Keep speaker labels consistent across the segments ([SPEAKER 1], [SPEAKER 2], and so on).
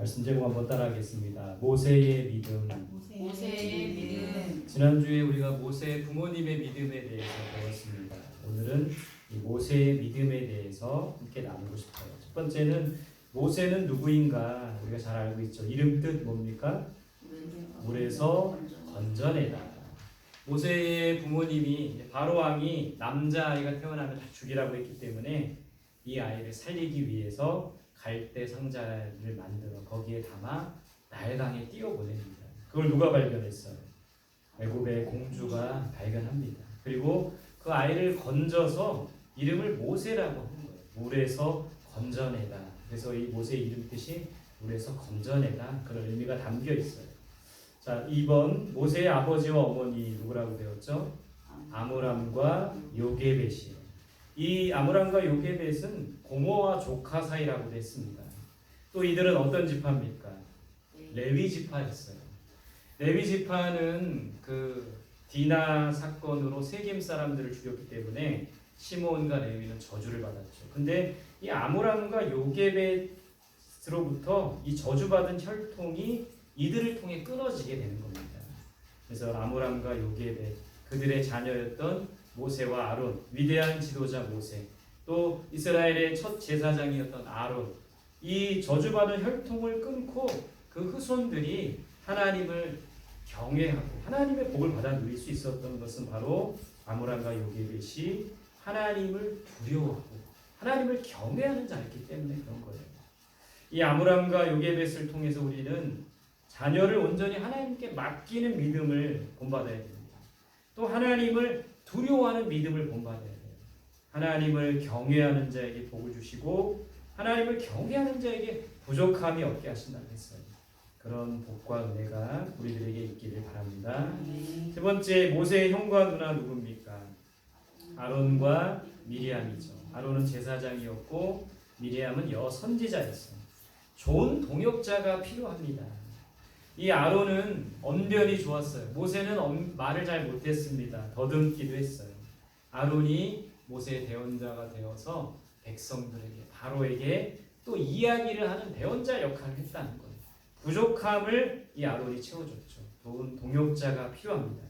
[SPEAKER 1] 말씀 제목 한번 따라하겠습니다. 모세의 믿음.
[SPEAKER 2] 모세의 믿음
[SPEAKER 1] 지난주에 우리가 모세 부모님의 믿음에 대해서 배웠습니다. 오늘은 이 모세의 믿음에 대해서 함께 나누고 싶어요. 첫 번째는 모세는 누구인가 우리가 잘 알고 있죠. 이름 뜻 뭡니까? 물에서 건져내다. 모세의 부모님이 바로 왕이 남자 아이가 태어나면 다 죽이라고 했기 때문에 이 아이를 살리기 위해서 갈대 상자를 만들어 거기에 담아 나일강에 띄워 보냅니다. 그걸 누가 발견했어요? 애굽의 공주가 발견합니다. 그리고 그 아이를 건져서 이름을 모세라고 하는 거예요. 물에서 건져내다. 그래서 이 모세의 이름 뜻이 물에서 건져내다 그런 의미가 담겨 있어요. 자, 2번 모세의 아버지와 어머니 누구라고 배웠죠? 아므람과 요게벳이에요. 이 아므람과 요게벳은 고모와 조카 사이라고 됐습니다. 또 이들은 어떤 지파입니까? 레위 지파였어요. 레위 지파는 그 디나 사건으로 세겜 사람들을 죽였기 때문에 시몬과 레위는 저주를 받았죠. 근데 이 아므람과 요게벳으로부터 이 저주받은 혈통이 이들을 통해 끊어지게 되는 겁니다. 그래서 아므람과 요게벳 그들의 자녀였던 모세와 아론 위대한 지도자 모세 또 이스라엘의 첫 제사장이었던 아론 이 저주받은 혈통을 끊고 그 후손들이 하나님을 경외하고 하나님의 복을 받아 누릴 수 있었던 것은 바로 아므람과 요게벳이 하나님을 두려워하고 하나님을 경외하는 자였기 때문에 그런 거예요. 이 아므람과 요게벳을 통해서 우리는 자녀를 온전히 하나님께 맡기는 믿음을 본받아야 됩니다. 또 하나님을 두려워하는 믿음을 본받아야 돼요. 하나님을 경외하는 자에게 복을 주시고 하나님을 경외하는 자에게 부족함이 없게 하신다고 했어요. 그런 복과 은혜가 우리들에게 있기를 바랍니다. 세 번째 모세의 형과 누나 누굽니까? 아론과 미리암이죠. 아론은 제사장이었고 미리암은 여선지자였어요. 좋은 동역자가 필요합니다. 이 아론은 언변이 좋았어요. 모세는 언- 말을 잘 못했습니다. 더듬기도 했어요. 아론이 모세의 대언자가 되어서 백성들에게 바로에게 또 이야기를 하는 대언자 역할을 했다는 거예요. 부족함을 이 아론이 채워줬죠. 동역자가 필요합니다.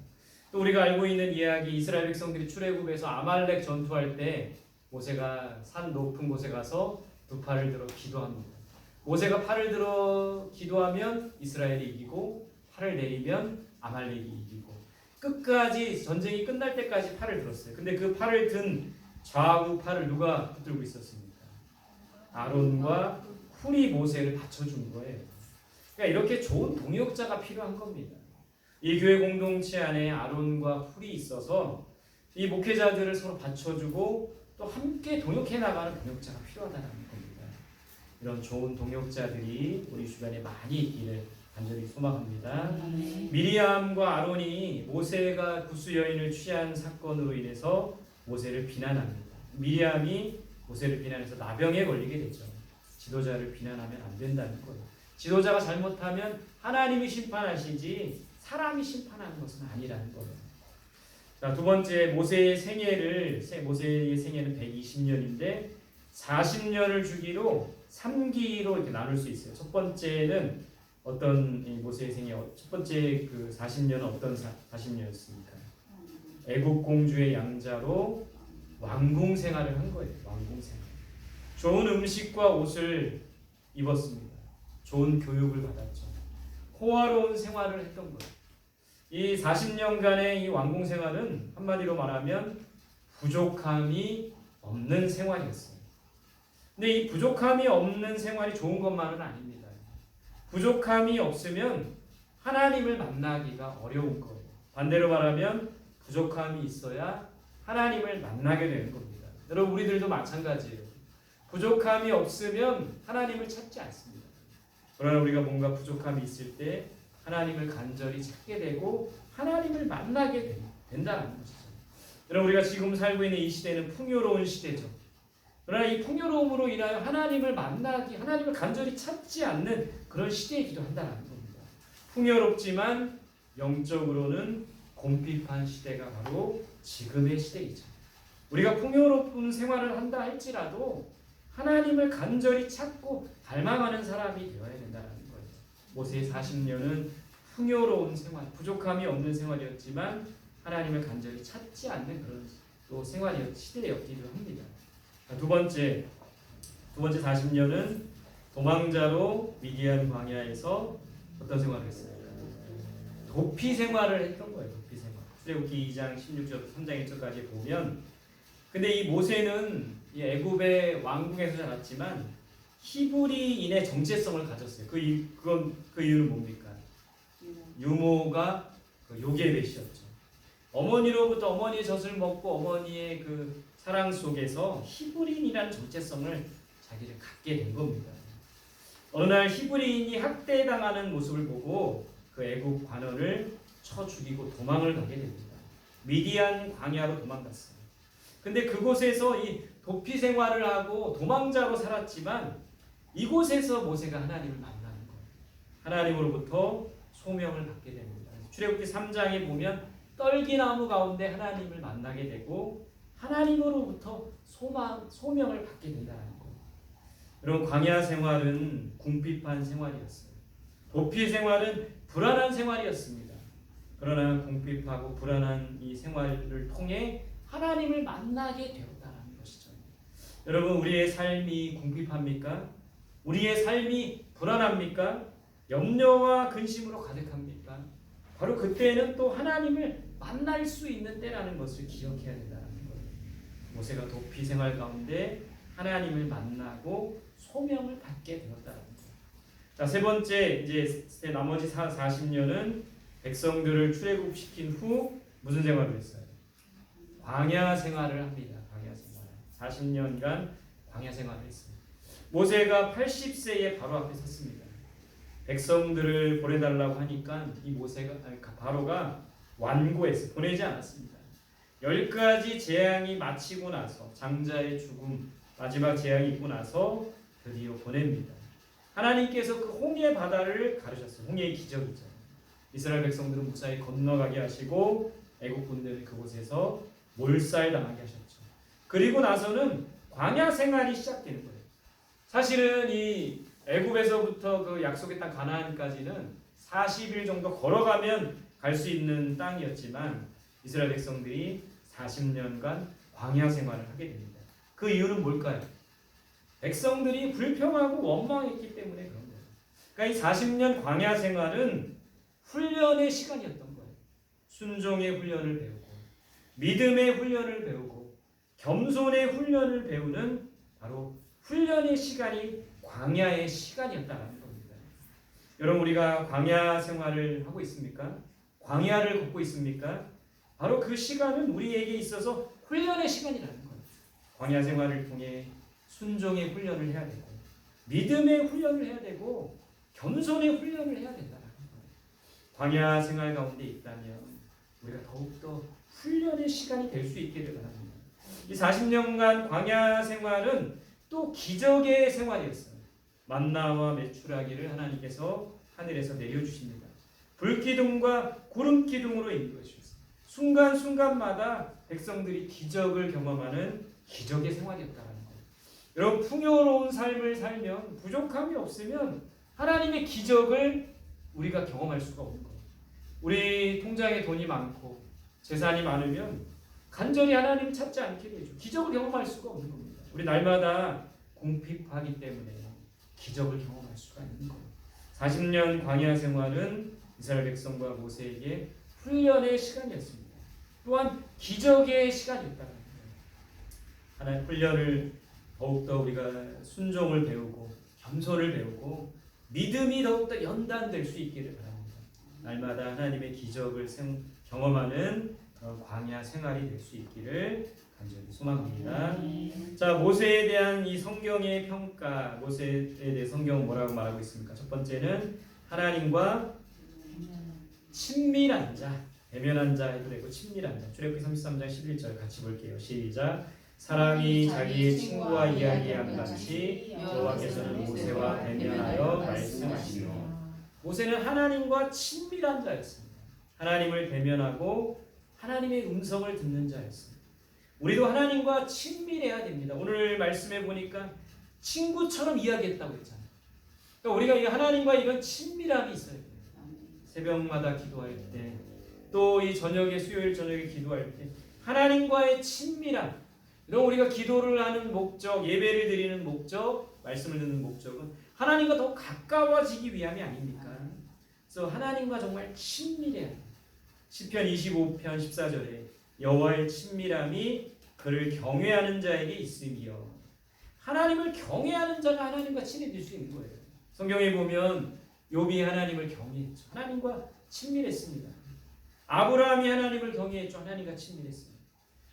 [SPEAKER 1] 또 우리가 알고 있는 이야기 이스라엘 백성들이 출애굽에서 아말렉 전투할 때 모세가 산 높은 곳에 가서 두 팔을 들어 기도합니다. 모세가 팔을 들어 기도하면 이스라엘이 이기고 팔을 내리면 아말렉이 이기고 끝까지 전쟁이 끝날 때까지 팔을 들었어요. 근데 그 팔을 든 좌우 팔을 누가 붙들고 있었습니까? 아론과 훌이 모세를 받쳐준 거예요. 그러니까 이렇게 좋은 동역자가 필요한 겁니다. 이 교회 공동체 안에 아론과 훌이 있어서 이 목회자들을 서로 받쳐주고 또 함께 동역해 나가는 동역자가 필요하다는 겁니다. 이런 좋은 동역자들이 우리 주변에 많이 있기를 간절히 소망합니다. 미리암과 아론이 모세가 구스 여인을 취한 사건으로 인해서 모세를 비난합니다. 미리암이 모세를 비난해서 나병에 걸리게 되죠. 지도자를 비난하면 안 된다는 거예요. 지도자가 잘못하면 하나님이 심판하시지 사람이 심판하는 것은 아니라는 거예요. 자, 두 번째 모세의 생애를 모세의 생애는 120년인데 40년을 주기로 3기로 이렇게 나눌 수 있어요. 첫 번째는 어떤 생애 첫 번째 그 40년은 어떤 40년이었습니까? 애국 공주의 양자로 왕궁 생활을 한 거예요. 왕궁 생활. 좋은 음식과 옷을 입었습니다. 좋은 교육을 받았죠. 호화로운 생활을 했던 거예요. 이 40년간의 이 왕궁 생활은 한마디로 말하면 부족함이 없는 생활이었어요. 근데 이 부족함이 없는 생활이 좋은 것만은 아닙니다. 부족함이 없으면 하나님을 만나기가 어려운 거예요. 반대로 말하면 부족함이 있어야 하나님을 만나게 되는 겁니다. 여러분 우리들도 마찬가지예요. 부족함이 없으면 하나님을 찾지 않습니다. 그러나 우리가 뭔가 부족함이 있을 때 하나님을 간절히 찾게 되고 하나님을 만나게 된다는 것이죠. 여러분 우리가 지금 살고 있는 이 시대는 풍요로운 시대죠. 그러나 이 풍요로움으로 인하여 하나님을 만나기, 하나님을 간절히 찾지 않는 그런 시대이기도 한다는 겁니다. 풍요롭지만 영적으로는 곰핍한 시대가 바로 지금의 시대이죠. 우리가 풍요로운 생활을 한다 할지라도 하나님을 간절히 찾고 갈망하는 사람이 되어야 된다는 모세의 40년은 풍요로운 생활, 부족함이 없는 생활이었지만 하나님을 간절히 찾지 않는 그런 또 생활이었 시대였기도 합니다. 자, 두 번째 두 번째 40년은 도망자로 미디안 광야에서 어떤 생활을 했어요? 도피 생활을 했던 거예요. 도피 생활. 출애굽기 2장 16절 3장 1절까지 보면 근데 이 모세는 이 애굽의 왕궁에서 자랐지만 히브리인의 정체성을 가졌어요. 그 이, 그건 그 이유는 뭡니까? 유모가 그 요게벳이었죠. 어머니로부터 어머니의 젖을 먹고 어머니의 그 사랑 속에서 히브리인이라는 정체성을 자기를 갖게 된 겁니다. 어느 날 히브리인이 학대당하는 모습을 보고 그 애국 관원을 쳐 죽이고 도망을 가게 됩니다. 미디안 광야로 도망갔어요. 근데 그곳에서 이 도피 생활을 하고 도망자로 살았지만 이곳에서 모세가 하나님을 만나는 거예요. 하나님으로부터 소명을 받게 됩니다. 출애굽기 3장에 보면 떨기나무 가운데 하나님을 만나게 되고 하나님으로부터 소망, 소명을 받게 된다는 거예요. 여러분 광야 생활은 궁핍한 생활이었어요. 도피 생활은 불안한 생활이었습니다. 그러나 궁핍하고 불안한 이 생활을 통해 하나님을 만나게 되었다는 것이죠. 여러분 우리의 삶이 궁핍합니까? 우리의 삶이 불안합니까? 염려와 근심으로 가득합니까? 바로 그때는 또 하나님을 만날 수 있는 때라는 것을 기억해야 거예요. 모세가 도피 생활 가운데 하나님을 만나고 소명을 받게 되었다는 거예요. 자, 세 번째 이제 나머지 40년은 백성들을 출애굽시킨 후 무슨 생활을 했어요? 광야 생활을 합니다. 광야 생활. 40년간 광야 생활을 했습니다. 모세가 80세에 바로 앞에 섰습니다. 백성들을 보내달라고 하니까 이 모세가 바로가 완고해서 보내지 않았습니다. 열 가지 재앙이 마치고 나서 장자의 죽음 마지막 재앙이 있고 나서 드디어 보냅니다. 하나님께서 그 홍해 바다를 가르셨어요. 홍해의 기적이죠. 이스라엘 백성들은 무사히 건너가게 하시고 애국 군대를 그곳에서 몰살당하게 하셨죠. 그리고 나서는 광야 생활이 시작되는 거예요. 사실은 이 애굽에서부터 그 약속의 땅 가나안까지는 40일 정도 걸어가면 갈 수 있는 땅이었지만 이스라엘 백성들이 40년간 광야 생활을 하게 됩니다. 그 이유는 뭘까요? 백성들이 불평하고 원망했기 때문에 그런 거예요. 그러니까 이 40년 광야 생활은 훈련의 시간이었던 거예요. 순종의 훈련을 배우고 믿음의 훈련을 배우고 겸손의 훈련을 배우는 바로 훈련의 시간이 광야의 시간이었다는 겁니다. 여러분 우리가 광야 생활을 하고 있습니까? 광야를 걷고 있습니까? 바로 그 시간은 우리에게 있어서 훈련의 시간이라는 거예요. 광야 생활을 통해 순종의 훈련을 해야 되고 믿음의 훈련을 해야 되고 겸손의 훈련을 해야 된다는 거예요. 광야 생활 가운데 있다면 우리가 더욱더 훈련의 시간이 될 수 있기를 바랍니다. 이 40년간 광야 생활은 또 기적의 생활이었어요. 만나와 메추라기를 하나님께서 하늘에서 내려주십니다. 불기둥과 구름 기둥으로 인도하셨어요. 순간순간마다 백성들이 기적을 경험하는 기적의 생활이었다는 거예요. 여러분 풍요로운 삶을 살면 부족함이 없으면 하나님의 기적을 우리가 경험할 수가 없는 거예요. 우리 통장에 돈이 많고 재산이 많으면 간절히 하나님 찾지 않게 되죠. 기적을 경험할 수가 없는 겁니다. 우리 날마다 궁핍하기 때문에 기적을 경험할 수가 있는 거예요. 40년 광야 생활은 이스라엘 백성과 모세에게 훈련의 시간이었습니다. 또한 기적의 시간이었다는 거예요. 하나님 훈련을 더욱더 우리가 순종을 배우고 겸손을 배우고 믿음이 더욱더 연단될 수 있기를 바랍니다. 날마다 하나님의 기적을 생, 경험하는 그런 광야 생활이 될 수 있기를 간절히 소망합니다. 자 모세에 대한 이 성경의 평가 모세에 대해 성경은 뭐라고 말하고 있습니까? 첫 번째는 하나님과 친밀한 자 대면한 자 해도 되고 친밀한 자 출애굽기 33장 11절 같이 볼게요. 시작 사람이 자기의 친구와 이야기한 같이 여호와께서는 모세와 대면하여 말씀하시며 모세는 하나님과 친밀한 자였습니다. 하나님을 대면하고 하나님의 음성을 듣는 자였습니다. 우리도 하나님과 친밀해야 됩니다. 오늘 말씀해 보니까 친구처럼 이야기했다고 했잖아요. 그러니까 우리가 이 하나님과 이런 친밀함이 있어야 돼요. 새벽마다 기도할 때, 또 이 저녁에 수요일 저녁에 기도할 때 하나님과의 친밀함. 이런 우리가 기도를 하는 목적, 예배를 드리는 목적, 말씀을 듣는 목적은 하나님과 더 가까워지기 위함이 아닙니까? 그래서 하나님과 정말 친밀해야. 시편 25편 14절에 여호와의 친밀함이 그를 경외하는 자에게 있으며 하나님을 경외하는 자가 하나님과 친해질 수 있는 거예요. 성경에 보면 욥이 하나님을 경외했죠. 하나님과 친밀했습니다. 아브라함이 하나님을 경외했죠. 하나님과 친밀했습니다.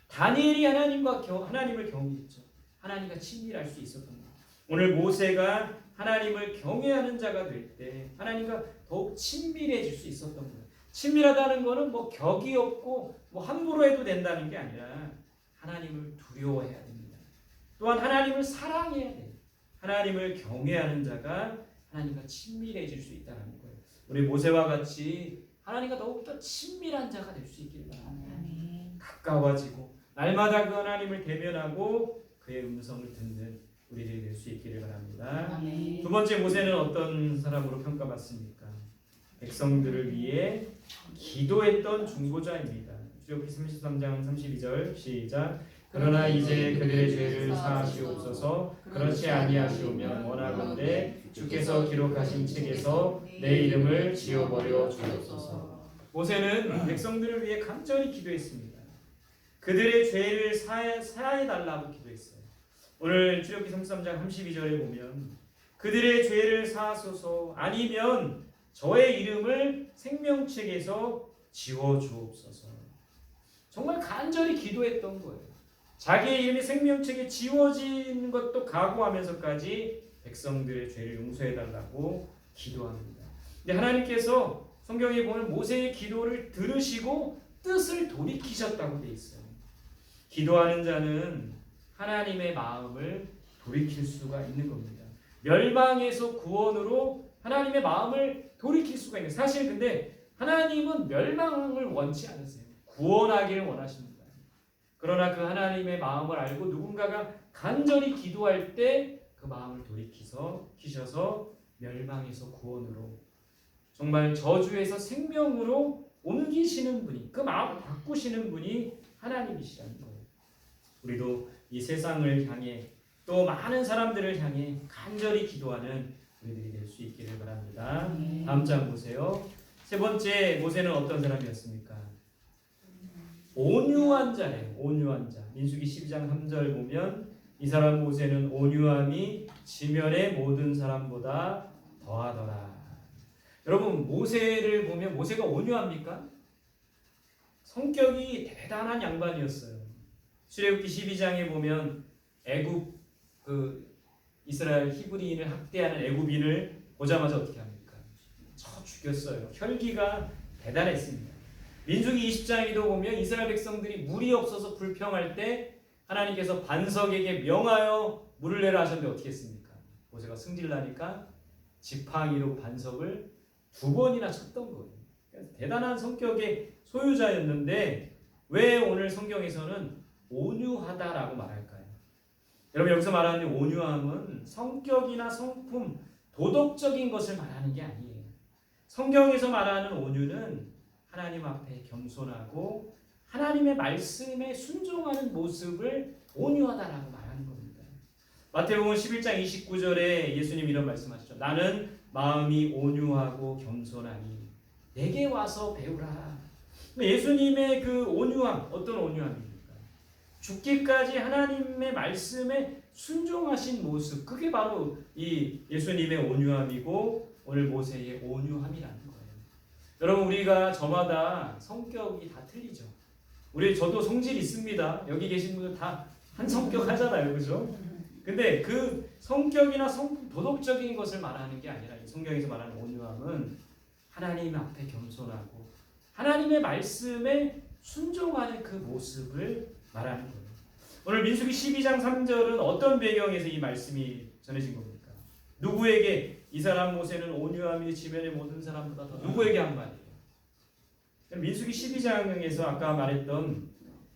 [SPEAKER 1] 다니엘이 하나님과 겨, 하나님을 경외했죠. 하나님과 친밀할 수 있었던 거예요. 오늘 모세가 하나님을 경외하는 자가 될 때 하나님과 더욱 친밀해질 수 있었던 거예요. 친밀하다는 것은 뭐 격이 없고 뭐 함부로 해도 된다는 게 아니라 하나님을 두려워해야 됩니다. 또한 하나님을 사랑해야 돼요. 하나님을 경외하는 자가 하나님과 친밀해질 수 있다는 거예요. 우리 모세와 같이 하나님과 더욱더 친밀한 자가 될 수 있기를 바랍니다. 가까워지고 날마다 그 하나님을 대면하고 그의 음성을 듣는 우리들이 될 수 있기를 바랍니다. 두 번째 모세는 어떤 사람으로 평가받습니까? 백성들을 위해 기도했던 중보자입니다. 출애굽기 33장 32절 시작. 그러나 이제 그들의 죄를 사하시옵소서. 그렇지 아니하시오면 원하건대 주께서 기록하신 책에서 내 이름을 지워버려 주옵소서. 모세는 백성들을 위해 간절히 기도했습니다. 그들의 죄를 사해, 사해 달라고 기도했어요. 오늘 출애굽기 33장 32절에 보면 그들의 죄를 사하소서 아니면 저의 이름을 생명책에서 지워 주옵소서. 정말 간절히 기도했던 거예요. 자기의 이름이 생명책에 지워진 것도 각오하면서까지 백성들의 죄를 용서해 달라고 기도합니다. 근데 하나님께서 성경에 보면 모세의 기도를 들으시고 뜻을 돌이키셨다고 돼 있어요. 기도하는 자는 하나님의 마음을 돌이킬 수가 있는 겁니다. 멸망에서 구원으로 하나님의 마음을 돌이킬 수가 있는. 사실 근데 하나님은 멸망을 원치 않으세요. 구원하기를 원하십니다. 그러나 그 하나님의 마음을 알고 누군가가 간절히 기도할 때 그 마음을 돌이키서 키셔서 멸망에서 구원으로 정말 저주에서 생명으로 옮기시는 분이 그 마음을 바꾸시는 분이 하나님이시라는 거예요. 우리도 이 세상을 향해 또 많은 사람들을 향해 간절히 기도하는 우리들이 될 수 있기를 바랍니다. 다음 장 보세요. 세 번째 모세는 어떤 사람이었습니까? 온유한 자래요. 온유한 자. 민수기 12장 3절 보면 이 사람 모세는 온유함이 지면의 모든 사람보다 더하더라. 여러분 모세를 보면 모세가 온유합니까? 성격이 대단한 양반이었어요. 출애굽기 12장에 보면 애굽 그 이스라엘 히브리인을 학대하는 애굽인을 보자마자 어떻게 합니까? 쳐 죽였어요. 혈기가 대단했습니다. 민수기 20장에도 보면 이스라엘 백성들이 물이 없어서 불평할 때 하나님께서 반석에게 명하여 물을 내라 하셨는데 어떻게 했습니까? 모세가 승질나니까 지팡이로 반석을 두 번이나 쳤던 거예요. 대단한 성격의 소유자였는데 왜 오늘 성경에서는 온유하다라고 말할까요? 여러분 여기서 말하는 온유함은 성격이나 성품, 도덕적인 것을 말하는 게 아니에요. 성경에서 말하는 온유는 하나님 앞에 겸손하고 하나님의 말씀에 순종하는 모습을 온유하다라고 말하는 겁니다. 마태복음 11장 29절에 예수님 이런 말씀하시죠. 나는 마음이 온유하고 겸손하니 내게 와서 배우라. 예수님의 그 온유함 어떤 온유함입니까? 죽기까지 하나님의 말씀에 순종하신 모습 그게 바로 이 예수님의 온유함이고 오늘 모세의 온유함이라는 거예요. 여러분 우리가 저마다 성격이 다 틀리죠. 우리 저도 성질 있습니다. 여기 계신 분들 다 한 성격 하잖아요, 그죠? 근데 그 성격이나 성 도덕적인 것을 말하는 게 아니라 이 성경에서 말하는 온유함은 하나님 앞에 겸손하고 하나님의 말씀에 순종하는 그 모습을 말하는 거예요. 오늘 민수기 12장 3절은 어떤 배경에서 이 말씀이 전해진 겁니까? 누구에게 이 사람 모세는 온유함이 지면의 모든 사람보다 더 누구에게 한 말이에요? 민수기 12장에서 아까 말했던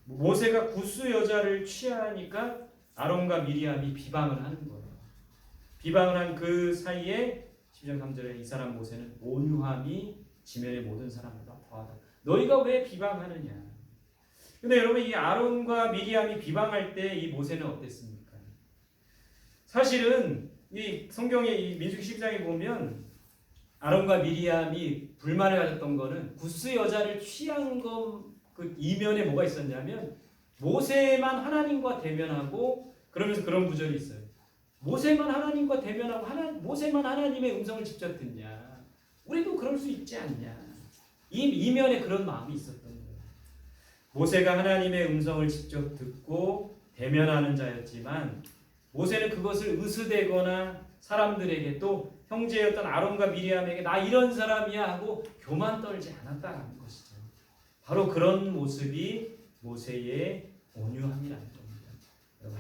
[SPEAKER 1] 모세가 구스 여자를 취하니까 아론과 미리암이 비방을 하는 거예요. 비방을 한 그 사이에 10장 3절에 이 사람 모세는 온유함이 지면의 모든 사람보다 더하다. 너희가 왜 비방하느냐? 근데 여러분 이 아론과 미리암이 비방할 때 이 모세는 어땠습니까? 사실은 이 성경의 이 민수기 10장에 보면 아론과 미리암이 불만을 가졌던 거는 구스 여자를 취한 거그 이면에 뭐가 있었냐면 모세만 하나님과 대면하고 그러면서 그런 구절이 있어요. 모세만 하나님과 대면하고 하나, 모세만 하나님의 음성을 직접 듣냐? 우리도 그럴 수 있지 않냐? 이 이면에 그런 마음이 있었던 거예요. 모세가 하나님의 음성을 직접 듣고 대면하는 자였지만 모세는 그것을 의수되거나 사람들에게 또 형제였던 아론과 미리암에게 나 이런 사람이야 하고 교만 떨지 않았다는 것이죠. 바로 그런 모습이 모세의 온유함이라는 겁니다.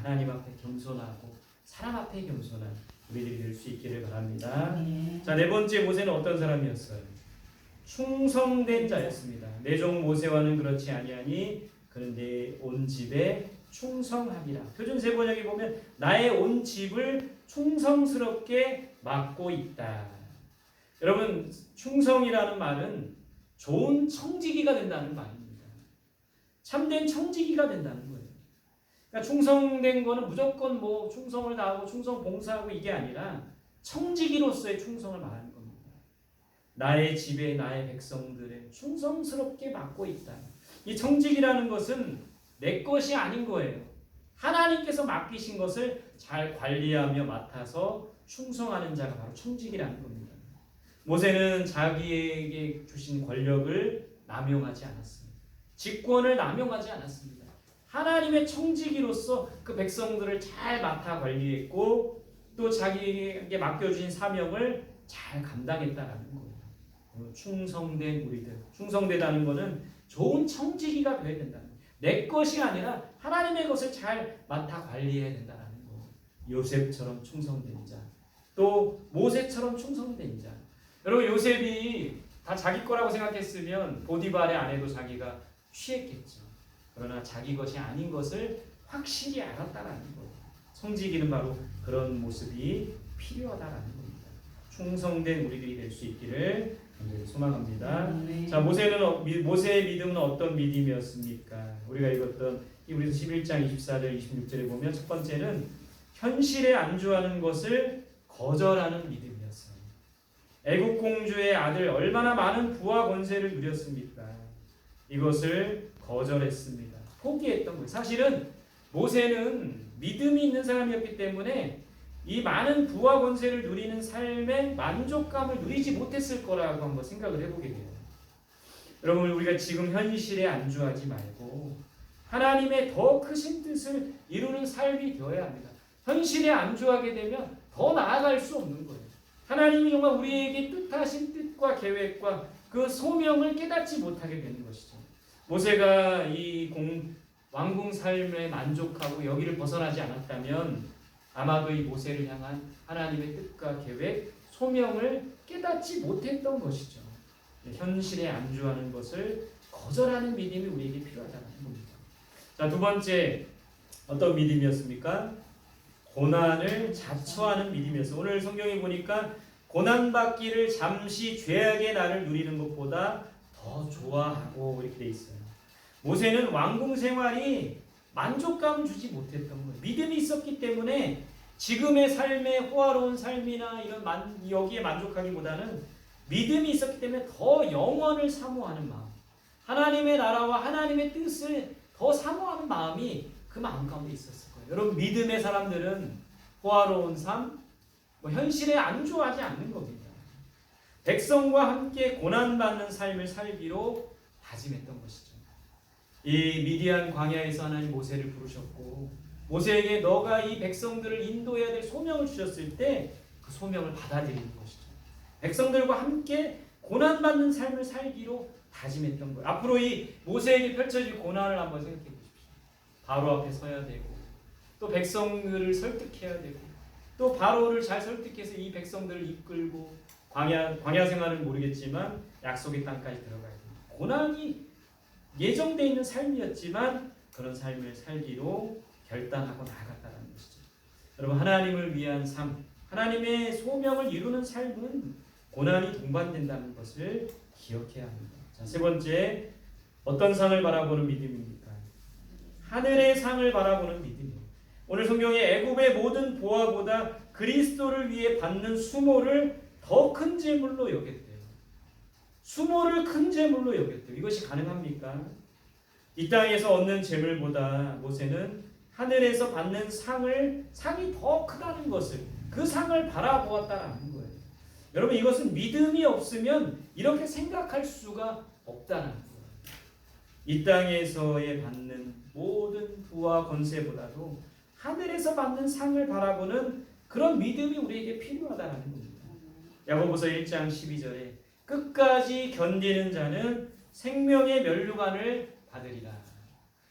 [SPEAKER 1] 하나님 앞에 겸손하고 사람 앞에 겸손한 우리들이 될 수 있기를 바랍니다.
[SPEAKER 2] 네.
[SPEAKER 1] 자, 네 번째 모세는 어떤 사람이었어요? 충성된 자였습니다. 내종 모세와는 그렇지 아니하니 그는 내 온 집에 충성하리라. 표준 세 번역에 보면 나의 온 집을 충성스럽게 맡고 있다. 여러분, 충성이라는 말은 좋은 청지기가 된다는 말입니다. 참된 청지기가 된다는 거예요. 그러니까 충성된 거는 무조건 뭐 충성을 다하고 충성 봉사하고 이게 아니라 청지기로서의 충성을 말하는 겁니다. 나의 집에 나의 백성들의 충성스럽게 맡고 있다. 이 청직이라는 것은 내 것이 아닌 거예요. 하나님께서 맡기신 것을 잘 관리하며 맡아서 충성하는 자가 바로 청직이라는 겁니다. 모세는 자기에게 주신 권력을 남용하지 않았습니다. 직권을 남용하지 않았습니다. 하나님의 청지기로서 그 백성들을 잘 맡아 관리했고 또 자기에게 맡겨주신 사명을 잘 감당했다라는 거예요. 충성된 우리들. 충성되다는 것은 좋은 청지기가 되어야 된다는 거예요. 내 것이 아니라 하나님의 것을 잘 맡아 관리해야 된다는 거. 요셉처럼 충성된 자. 또 모세처럼 충성된 자. 여러분 요셉이 다 자기 거라고 생각했으면 보디발의 아내도 자기가 취했겠죠. 그러나 자기 것이 아닌 것을 확실히 알았다라는 거예요. 성지기는 바로 그런 모습이 필요하다라는 겁니다. 충성된 우리들이 될 수 있기를 소망합니다.
[SPEAKER 2] 네.
[SPEAKER 1] 자 모세는 어- 미- 모세의 믿음은 어떤 믿음이었습니까? 우리가 읽었던 히브리서 11장 24절 26절에 보면 첫 번째는 현실에 안주하는 것을 거절하는 믿음이었어요. 애국 공주의 아들 얼마나 많은 부와 권세를 누렸습니까? 이것을 거절했습니다. 포기했던 거예요. 사실은 모세는 믿음이 있는 사람이었기 때문에 이 많은 부와 권세를 누리는 삶의 만족감을 누리지 못했을 거라고 한번 생각을 해보게 돼요. 여러분 우리가 지금 현실에 안주하지 말고 하나님의 더 크신 뜻을 이루는 삶이 되어야 합니다. 현실에 안주하게 되면 더 나아갈 수 없는 거예요. 하나님이 우리에게 뜻하신 뜻과 계획과 그 소명을 깨닫지 못하게 되는 것이죠. 모세가 이 공, 왕궁 삶에 만족하고 여기를 벗어나지 않았다면 아마도 이 모세를 향한 하나님의 뜻과 계획, 소명을 깨닫지 못했던 것이죠. 현실에 안주하는 것을 거절하는 믿음이 우리에게 필요하다는 겁니다. 자, 두 번째 어떤 믿음이었습니까? 고난을 자처하는 믿음이었어요. 오늘 성경에 보니까 고난 받기를 잠시 죄악의 날을 누리는 것보다 더 좋아하고 이렇게 돼 있어요. 모세는 왕궁 생활이 만족감 주지 못했던 거예요. 믿음이 있었기 때문에 지금의 삶의 호화로운 삶이나 이런 만, 여기에 만족하기보다는 믿음이 있었기 때문에 더 영원을 사모하는 마음, 하나님의 나라와 하나님의 뜻을 더 사모하는 마음이 그 마음 가운데 있었을 거예요. 여러분 믿음의 사람들은 호화로운 삶, 뭐 현실에 안주하지 않는 겁니다. 백성과 함께 고난받는 삶을 살기로 다짐했던 것이죠. 이 미디안 광야에서 하나님 모세를 부르셨고 모세에게 너가 이 백성들을 인도해야 될 소명을 주셨을 때 그 소명을 받아들이는 것이죠. 백성들과 함께 고난받는 삶을 살기로 다짐했던 거예요. 앞으로 이 모세에게 펼쳐질 고난을 한번 생각해 보십시오. 바로 앞에 서야 되고 또 백성들을 설득해야 되고 또 바로를 잘 설득해서 이 백성들을 이끌고 광야 광야 생활은 모르겠지만 약속의 땅까지 들어가야 됩니다. 고난이 예정돼 있는 삶이었지만 그런 삶을 살기로 결단하고 나아갔다는 것이죠. 여러분 하나님을 위한 삶, 하나님의 소명을 이루는 삶은 고난이 동반된다는 것을 기억해야 합니다. 자, 세 번째 어떤 상을 바라보는 믿음입니까? 하늘의 상을 바라보는 믿음이에요. 오늘 성경에 애굽의 모든 보화보다 그리스도를 위해 받는 수모를 더 큰 재물로 여겼대요. 수모를 큰 재물로 여겼대요. 이것이 가능합니까? 이 땅에서 얻는 재물보다 모세는 하늘에서 받는 상을 상이 더 크다는 것을 그 상을 바라보았다라는 거예요. 여러분 이것은 믿음이 없으면 이렇게 생각할 수가 없다는. 이 땅에서의 받는 모든 부와 권세보다도 하늘에서 받는 상을 바라보는 그런 믿음이 우리에게 필요하다는 겁니다. 야고보서 1장 12절에 끝까지 견디는 자는 생명의 면류관을 받으리라.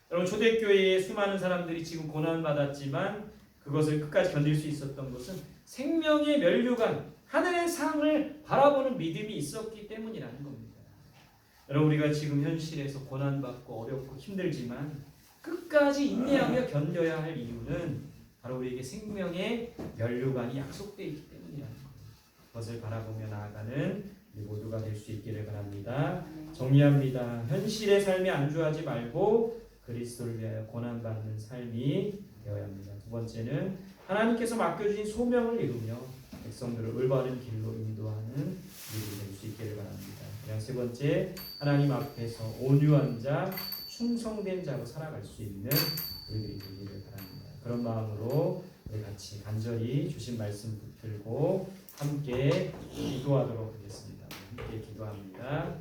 [SPEAKER 1] 여러분 초대교회의 수많은 사람들이 지금 고난 받았지만 그것을 끝까지 견딜 수 있었던 것은 생명의 면류관 하늘의 상을 바라보는 믿음이 있었기 때문이라는 겁니다. 여러분 우리가 지금 현실에서 고난 받고 어렵고 힘들지만 끝까지 인내하며 견뎌야 할 이유는 바로 우리에게 생명의 면류관이 약속되어 있기 때문이라는 겁니다. 그것을 바라보며 나아가는 우리 모두가 될 수 있기를 바랍니다. 정리합니다. 현실의 삶에 안주하지 말고 그리스도를 위하여 고난받는 삶이 되어야 합니다. 두 번째는 하나님께서 맡겨주신 소명을 이루며 백성들을 올바른 길로 인도하는 일이 될 수 있기를 바랍니다. 그냥 세 번째 하나님 앞에서 온유한 자, 충성된 자로 살아갈 수 있는 우리들이 되기를 바랍니다. 그런 마음으로 우리 같이 간절히 주신 말씀 붙들고 함께 기도하도록 하겠습니다. 함께 기도합니다.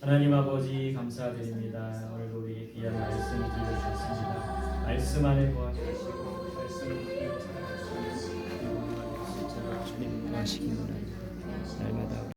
[SPEAKER 1] 하나님 아버지 감사드립니다. 오늘도 우리에게 귀한 말씀 들려주셨습니다. 말씀 안에 거하시고 말씀을 될수 있도록 주님 인도하시기 원합니다.